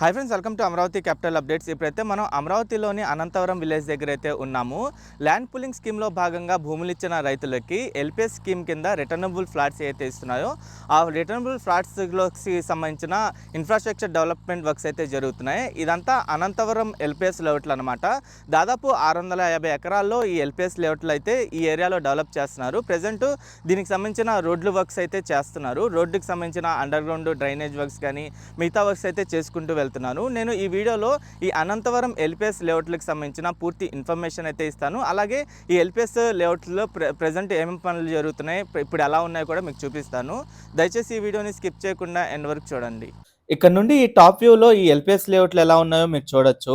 Hi friends welcome to Amaravati capital updates ఇప్పుడైతే మనం అమరావతిలోని అనంతవరం విలేజ్ దగ్గర అయితే ఉన్నాము. ల్యాండ్ పూలింగ్ స్కీమ్లో భాగంగా భూములు ఇచ్చిన రైతులకి ఎల్పిఎస్ స్కీమ్ కింద రిటర్నబుల్ ఫ్లాట్స్ ఏవైతే ఇస్తున్నాయో ఆ రిటర్నబుల్ ఫ్లాట్స్లోకి సంబంధించిన ఇన్ఫ్రాస్ట్రక్చర్ డెవలప్మెంట్ వర్క్స్ అయితే జరుగుతున్నాయి. ఇదంతా అనంతవరం ఎల్పిఎస్ లేఅవుట్లు అనమాట దాదాపు ఆరు వందల యాభై ఎకరాల్లో ఈ ఎల్పిఎస్ లేఅవుట్లు అయితే ఈ ఏరియాలో డెవలప్ చేస్తున్నారు. ప్రజెంట్ దీనికి సంబంధించిన రోడ్లు వర్క్స్ అయితే చేస్తున్నారు. రోడ్డుకి సంబంధించిన అండర్ గ్రౌండ్ డ్రైనేజ్ వర్క్స్ కానీ మిగతా వర్క్స్ అయితే చేసుకుంటూ వెళ్తున్నాను. నేను ఈ వీడియోలో ఈ అనంతవరం ఎల్పిఎస్ లేఅవుట్లకు సంబంధించిన పూర్తి ఇన్ఫర్మేషన్ అయితే ఇస్తాను. అలాగే ఈ ఎల్పిఎస్ లేఅవుట్లో ప్రె ప్రజెంట్ ఏమేమి పనులు జరుగుతున్నాయి ఇప్పుడు ఎలా ఉన్నాయో కూడా మీకు చూపిస్తాను. దయచేసి ఈ వీడియోని స్కిప్ చేయకుండా ఎండ్ వరకు చూడండి. ఇక్కడ నుండి ఈ టాప్ వ్యూలో ఈ ఎల్పిఎస్ లేఅవుట్లు ఎలా ఉన్నాయో మీరు చూడొచ్చు.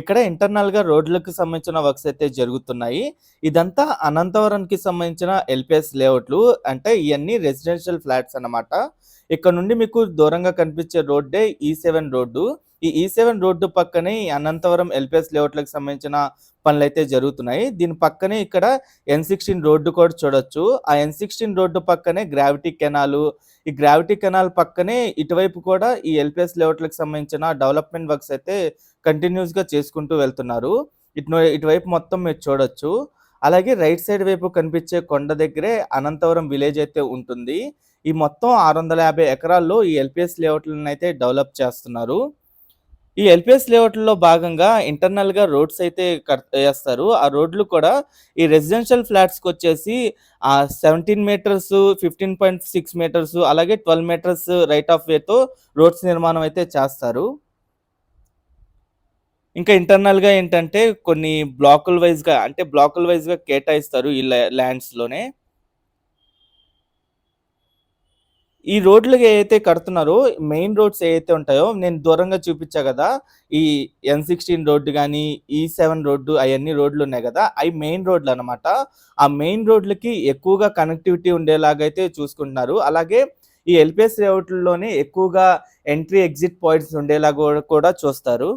ఇక్కడ ఇంటర్నల్గా రోడ్లకు సంబంధించిన వర్క్స్ అయితే జరుగుతున్నాయి. ఇదంతా అనంతవరంకి సంబంధించిన ఎల్పిఎస్ లేఅవుట్లు అంటే ఇవన్నీ రెసిడెన్షియల్ ఫ్లాట్స్ అన్నమాట. ఇక్కడ నుండి మీకు దూరంగా కనిపించే రోడ్డే e ఈ సెవెన్ రోడ్డు. ఈ e ఈ సెవెన్ రోడ్డు పక్కనే ఈ అనంతవరం ఎల్పిఎస్ లేఅవుట్లకు సంబంధించిన పనులు అయితే జరుగుతున్నాయి. దీని పక్కనే ఇక్కడ ఎన్ సిక్స్టీన్ రోడ్డు కూడా చూడొచ్చు. ఆ ఎన్ సిక్స్టీన్ రోడ్డు పక్కనే గ్రావిటీ కెనాలు ఈ గ్రావిటీ కెనాల్ పక్కనే ఇటువైపు కూడా ఈ ఎల్పిఎస్ లేఅవుట్లకు సంబంధించిన డెవలప్మెంట్ వర్క్స్ అయితే కంటిన్యూస్గా చేసుకుంటూ వెళ్తున్నారు. ఇటు ఇటువైపు మొత్తం మీరు చూడొచ్చు. అలాగే రైట్ సైడ్ వైపు కనిపించే కొండ దగ్గరే అనంతవరం విలేజ్ అయితే ఉంటుంది. ఈ మొత్తం ఆరు వందల యాభై ఎకరాల్లో ఈ ఎల్పిఎస్ లేఅవుట్లను అయితే డెవలప్ చేస్తున్నారు. ఈ ఎల్పిఎస్ లేఅవుట్లో భాగంగా ఇంటర్నల్గా రోడ్స్ అయితే కట్ వేస్తారు ఆ రోడ్లు కూడా ఈ రెసిడెన్షియల్ ఫ్లాట్స్కి వచ్చేసి ఆ seventeen metres fifteen point six metres అలాగే ట్వెల్వ్ మీటర్స్ రైట్ ఆఫ్ వేతో రోడ్స్ నిర్మాణం అయితే చేస్తారు. ఇంకా ఇంటర్నల్గా ఏంటంటే కొన్ని బ్లాకుల వైజ్గా అంటే బ్లాకుల వైజ్గా కేటాయిస్తారు ఈ ల్యాండ్స్లోనే లోనే ఈ రోడ్లు ఏవైతే కడుతున్నారో మెయిన్ రోడ్స్ ఏవైతే ఉంటాయో నేను దూరంగా చూపించా కదా ఈ ఎన్ సిక్స్టీన్ రోడ్డు కానీ ఈ సెవెన్ రోడ్డు అవన్నీ రోడ్లు ఉన్నాయి కదా అవి మెయిన్ రోడ్లు అనమాట ఆ మెయిన్ రోడ్లకి ఎక్కువగా కనెక్టివిటీ ఉండేలాగైతే చూసుకుంటున్నారు. అలాగే ఈ ఎల్పిఎస్ రేవుట్లలోనే ఎక్కువగా ఎంట్రీ ఎగ్జిట్ పాయింట్స్ ఉండేలా కూడా- కూడా చూస్తారు.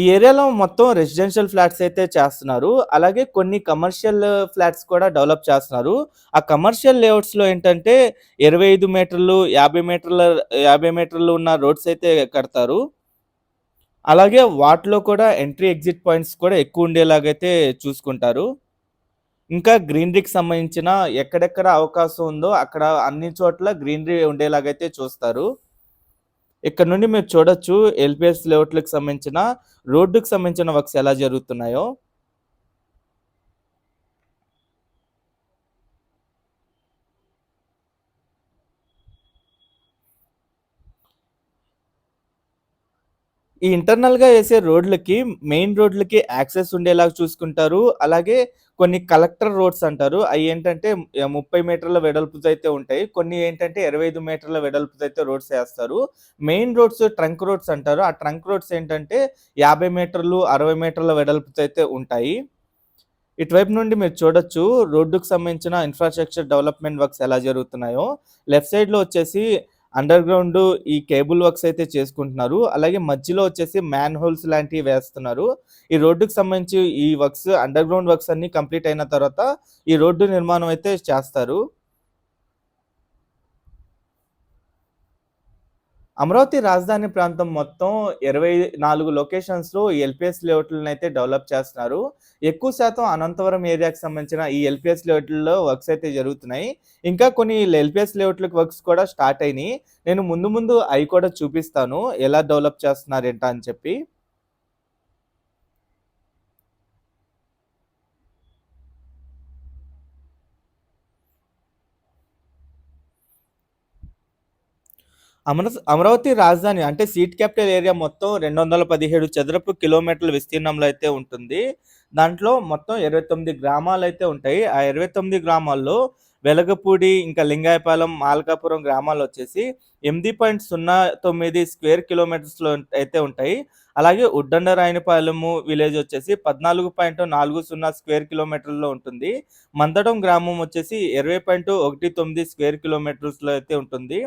ఈ ఏరియాలో మొత్తం రెసిడెన్షియల్ ఫ్లాట్స్ అయితే చేస్తున్నారు. అలాగే కొన్ని కమర్షియల్ ఫ్లాట్స్ కూడా డెవలప్ చేస్తున్నారు. ఆ కమర్షియల్ లేఅవుట్స్లో ఏంటంటే ఇరవై ఐదు మీటర్లు యాభై మీటర్ల యాభై మీటర్లు ఉన్న రోడ్స్ అయితే కడతారు. అలాగే వాటిలో కూడా ఎంట్రీ ఎగ్జిట్ పాయింట్స్ కూడా ఎక్కువ ఉండేలాగైతే చూసుకుంటారు. ఇంకా గ్రీనరీకి సంబంధించిన ఎక్కడెక్కడ అవకాశం ఉందో అక్కడ అన్ని చోట్ల గ్రీనరీ ఉండేలాగైతే చూస్తారు. ఇక్కడ నుండి మీరు చూడొచ్చు ఎల్పిఎస్ లేఅవుట్లకు సంబంధించిన రోడ్డుకు సంబంధించిన వర్క్స్ ఎలా జరుగుతున్నాయో. ఈ ఇంటర్నల్గా వేసే రోడ్లకి మెయిన్ రోడ్లకి యాక్సెస్ ఉండేలాగా చూసుకుంటారు. అలాగే కొన్ని కలెక్టర్ రోడ్స్ అంటారు. అవి ఏంటంటే ముప్పై మీటర్ల వెడల్పుతో అయితే ఉంటాయి. కొన్ని ఏంటంటే ఇరవై ఐదు మీటర్ల వెడల్పుతో అయితే రోడ్స్ వేస్తారు. మెయిన్ రోడ్స్ ట్రంక్ రోడ్స్ అంటారు. ఆ ట్రంక్ రోడ్స్ ఏంటంటే యాభై మీటర్లు అరవై మీటర్ల వెడల్పుతో అయితే ఉంటాయి. ఇటువైపు నుండి మీరు చూడొచ్చు రోడ్డుకు సంబంధించిన ఇన్ఫ్రాస్ట్రక్చర్ డెవలప్మెంట్ వర్క్స్ ఎలా జరుగుతున్నాయో. లెఫ్ట్ సైడ్లో వచ్చేసి అండర్ గ్రౌండ్ ఈ కేబుల్ వర్క్స్ అయితే చేసుకుంటున్నారు. అలాగే మధ్యలో వచ్చేసి మ్యాన్ హోల్స్ లాంటివి వేస్తున్నారు. ఈ రోడ్డుకు సంబంధించి ఈ వర్క్స్ అండర్ గ్రౌండ్ వర్క్స్ అన్ని కంప్లీట్ అయిన తర్వాత ఈ రోడ్డు నిర్మాణం అయితే చేస్తారు. అమరావతి రాజధాని ప్రాంతం మొత్తం ఇరవై నాలుగు లొకేషన్స్లో ఎల్పిఎస్ లేఅవుట్లను అయితే డెవలప్ చేస్తున్నారు. ఎక్కువ శాతం అనంతవరం ఏరియాకి సంబంధించిన ఈ ఎల్పిఎస్ లేఅవుట్లలో వర్క్స్ అయితే జరుగుతున్నాయి. ఇంకా కొన్ని ఎల్పిఎస్ లేఅవుట్లకు వర్క్స్ కూడా స్టార్ట్ అయినాయి. నేను ముందు ముందు అవి కూడా చూపిస్తాను. ఎలా డెవలప్ చేస్తున్నారు ఏంటా అని చెప్పి. అమర అమరావతి రాజధాని అంటే సీట్ క్యాపిటల్ ఏరియా మొత్తం రెండు వందల పదిహేడు చదరపు కిలోమీటర్ల విస్తీర్ణంలో అయితే ఉంటుంది. దాంట్లో మొత్తం ఇరవై తొమ్మిది గ్రామాలు అయితే ఉంటాయి. ఆ ఇరవై తొమ్మిది గ్రామాల్లో వెలగపూడి ఇంకా లింగాయపాలెం మాల్కాపురం గ్రామాలు వచ్చేసి ఎనిమిది పాయింట్ సున్నా తొమ్మిది స్క్వేర్ కిలోమీటర్స్లో అయితే ఉంటాయి. అలాగే ఉడ్డండ రాయనిపాలెము విలేజ్ వచ్చేసి పద్నాలుగు పాయింట్ నాలుగు సున్నా స్క్వేర్ కిలోమీటర్లో ఉంటుంది. మందడం గ్రామం వచ్చేసి ఇరవై పాయింట్ ఒకటి తొమ్మిది స్క్వేర్ కిలోమీటర్స్లో అయితే ఉంటుంది.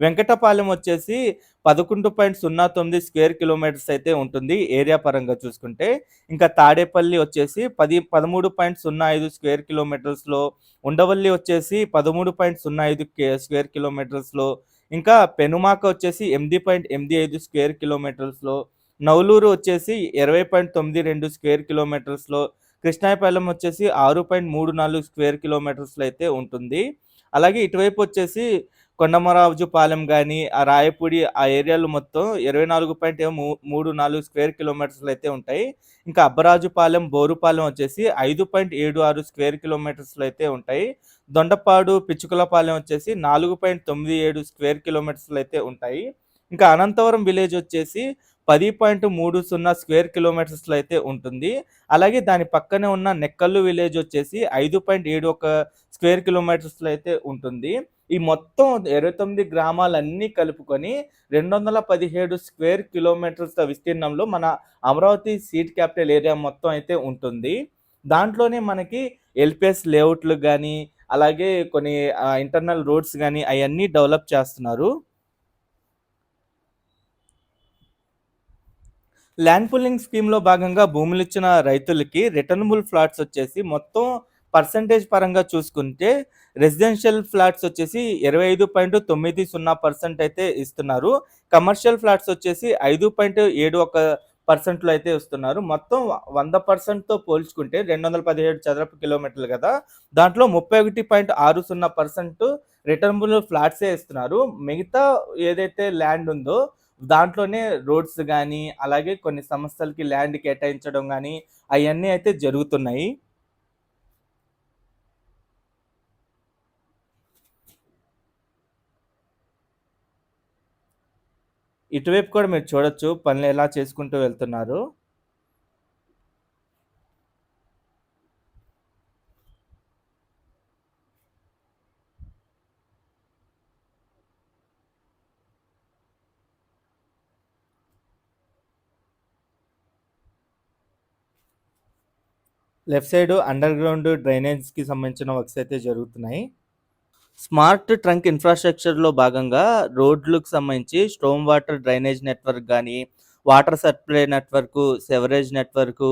వెంకటపాలెం వచ్చేసి పదకొండు పాయింట్ సున్నా తొమ్మిది స్క్వేర్ కిలోమీటర్స్ అయితే ఉంటుంది ఏరియా పరంగా చూసుకుంటే. ఇంకా తాడేపల్లి వచ్చేసి పది పదమూడు పాయింట్ సున్నా ఐదు స్క్వేర్ కిలోమీటర్స్లో. ఉండవల్లి వచ్చేసి పదమూడు పాయింట్ సున్నా ఐదు స్క్వేర్ కిలోమీటర్స్లో. ఇంకా పెనుమాక వచ్చేసి ఎనిమిది పాయింట్ ఎనిమిది ఐదు స్క్వేర్ కిలోమీటర్స్లో నవలూరు వచ్చేసి ఇరవై పాయింట్ తొమ్మిది రెండు స్క్వేర్ కిలోమీటర్స్లో కృష్ణాయపాలెం వచ్చేసి ఆరు పాయింట్ మూడు నాలుగు స్క్వేర్ కిలోమీటర్స్లో అయితే ఉంటుంది. అలాగే ఇటువైపు వచ్చేసి కొండమరాజుపాలెం కానీ ఆ రాయపూడి ఆ ఏరియాలు మొత్తం ఇరవై నాలుగు పాయింట్ మూడు నాలుగు స్క్వేర్ కిలోమీటర్స్లు అయితే ఉంటాయి. ఇంకా అబ్బరాజుపాలెం బోరుపాలెం వచ్చేసి ఐదు పాయింట్ ఏడు ఆరు స్క్వేర్ కిలోమీటర్స్లు అయితే ఉంటాయి. దొండపాడు పిచ్చుకులపాలెం వచ్చేసి నాలుగు పాయింట్ తొమ్మిది ఏడు స్క్వేర్ కిలోమీటర్స్లు అయితే ఉంటాయి. ఇంకా అనంతవరం విలేజ్ వచ్చేసి పది పాయింట్ మూడు సున్నా స్క్వేర్ కిలోమీటర్స్లో అయితే ఉంటుంది. అలాగే దాని పక్కనే ఉన్న నెక్కల్లు విలేజ్ వచ్చేసి ఐదు పాయింట్ ఏడు ఒక స్క్వేర్ కిలోమీటర్స్లో అయితే ఉంటుంది. ఈ మొత్తం ఇరవై తొమ్మిది గ్రామాలన్నీ కలుపుకొని రెండు వందల పదిహేడు స్క్వేర్ కిలోమీటర్స్ విస్తీర్ణంలో మన అమరావతి సీట్ క్యాపిటల్ ఏరియా మొత్తం అయితే ఉంటుంది. దాంట్లోనే మనకి ఎల్పిఎస్ లేఅవుట్లు కానీ అలాగే కొన్ని ఇంటర్నల్ రోడ్స్ కానీ అవన్నీ డెవలప్ చేస్తున్నారు. ల్యాండ్ పుల్లింగ్ స్కీమ్లో భాగంగా భూములు ఇచ్చిన రైతులకి రిటర్నబుల్ ఫ్లాట్స్ వచ్చేసి మొత్తం పర్సంటేజ్ పరంగా చూసుకుంటే రెసిడెన్షియల్ ఫ్లాట్స్ వచ్చేసి ఇరవై ఐదు పాయింట్ తొమ్మిది సున్నా పర్సెంట్ అయితే ఇస్తున్నారు. కమర్షియల్ ఫ్లాట్స్ వచ్చేసి ఐదు పాయింట్ ఏడు ఒక పర్సెంట్లో అయితే ఇస్తున్నారు. మొత్తం వంద పర్సెంట్తో పోల్చుకుంటే రెండు వందల పదిహేడు చదరపు కిలోమీటర్లు కదా. దాంట్లో ముప్పై ఒకటి పాయింట్ ఆరు సున్నా పర్సెంట్ రిటర్నబుల్ ఫ్లాట్సే ఇస్తున్నారు. మిగతా ఏదైతే ల్యాండ్ ఉందో దాంట్లోనే రోడ్స్ కానీ అలాగే కొన్ని సంస్థలకి ల్యాండ్ కేటాయించడం కానీ అవన్నీ అయితే జరుగుతున్నాయి. ఇటువైపు కూడా మీరు చూడొచ్చు పనులు ఎలా చేసుకుంటూ వెళ్తున్నారు. లెఫ్ట్ సైడ్ అండర్ గ్రౌండ్ డ్రైనేజ్కి సంబంధించిన వర్క్స్ అయితే జరుగుతున్నాయి. స్మార్ట్ ట్రంక్ ఇన్ఫ్రాస్ట్రక్చర్లో భాగంగా రోడ్లకు సంబంధించి స్టోమ్ వాటర్ డ్రైనేజ్ నెట్వర్క్ కానీ water supply network sewerage network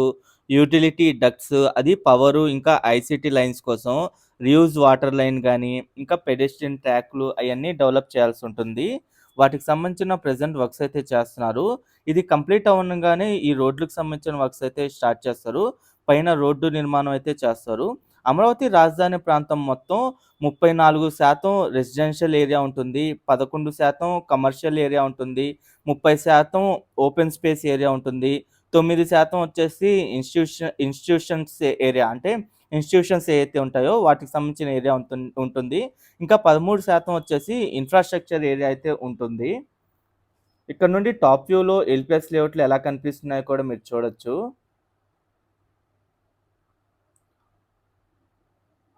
utility ducts అది పవరు ఇంకా ఐసీటీ లైన్స్ కోసం రియూజ్ వాటర్ లైన్ కానీ ఇంకా పెడెస్ట్రియన్ ట్రాక్లు అవన్నీ డెవలప్ చేయాల్సి ఉంటుంది. వాటికి సంబంధించిన ప్రజెంట్ వర్క్స్ అయితే చేస్తున్నారు. ఇది కంప్లీట్ అవ్వగానే ఈ రోడ్లకు సంబంధించిన వర్క్స్ అయితే స్టార్ట్ చేస్తారు. పైన రోడ్డు నిర్మాణం అయితే చేస్తారు. అమరావతి రాజధాని ప్రాంతం మొత్తం ముప్పై నాలుగు శాతం రెసిడెన్షియల్ ఏరియా ఉంటుంది పదకొండు శాతం కమర్షియల్ ఏరియా ఉంటుంది ముప్పై శాతం ఓపెన్ స్పేస్ ఏరియా ఉంటుంది తొమ్మిది శాతం వచ్చేసి ఇన్స్టిట్యూషన్ ఇన్స్టిట్యూషన్స్ ఏరియా అంటే ఇన్స్టిట్యూషన్స్ ఏవైతే ఉంటాయో వాటికి సంబంధించిన ఏరియా ఉంటుంది. ఇంకా పదమూడు శాతం వచ్చేసి ఇన్ఫ్రాస్ట్రక్చర్ ఏరియా అయితే ఉంటుంది. ఇక్కడ నుండి టాప్ వ్యూలో ఎల్పిఎస్ లేఅవుట్లు ఎలా కనిపిస్తున్నాయో కూడా మీరు చూడొచ్చు.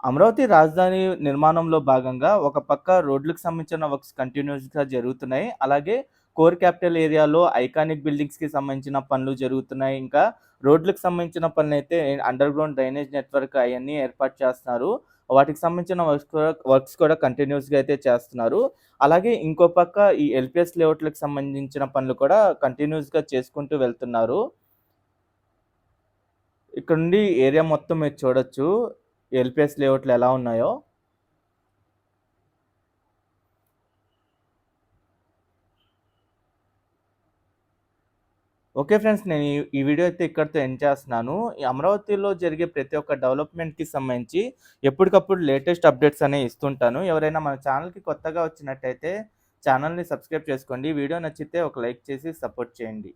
అమరావతి రాజధాని నిర్మాణంలో భాగంగా ఒక పక్క రోడ్లకు సంబంధించిన వర్క్స్ కంటిన్యూస్గా జరుగుతున్నాయి. అలాగే కోర్ క్యాపిటల్ ఏరియాలో ఐకానిక్ బిల్డింగ్స్కి సంబంధించిన పనులు జరుగుతున్నాయి. ఇంకా రోడ్లకు సంబంధించిన పనులు అయితే అండర్ గ్రౌండ్ డ్రైనేజ్ నెట్వర్క్ అవన్నీ ఏర్పాటు చేస్తున్నారు. వాటికి సంబంధించిన వర్క్స్ కూడా వర్క్స్ కూడా కంటిన్యూస్గా అయితే చేస్తున్నారు. అలాగే ఇంకో పక్క ఈ ఎల్పిఎస్ లేఅవుట్లకు సంబంధించిన పనులు కూడా కంటిన్యూస్గా చేసుకుంటూ వెళ్తున్నారు. ఇక్కడ నుండి ఏరియా మొత్తం మీరు చూడొచ్చు. ఎల్పిఎస్ లేఅవుట్లు ఎలా ఉన్నాయో. ఓకే ఫ్రెండ్స్ నేను ఈ వీడియో అయితే ఇక్కడితో ఎండ్ చేస్తున్నాను. అమరావతిలో జరిగే ప్రతి ఒక్క డెవలప్మెంట్కి సంబంధించి ఎప్పటికప్పుడు లేటెస్ట్ అప్డేట్స్ అనేవి ఇస్తుంటాను. ఎవరైనా మన ఛానల్కి కొత్తగా వచ్చినట్టయితే ఛానల్ని సబ్స్క్రైబ్ చేసుకోండి. వీడియో నచ్చితే ఒక లైక్ చేసి సపోర్ట్ చేయండి.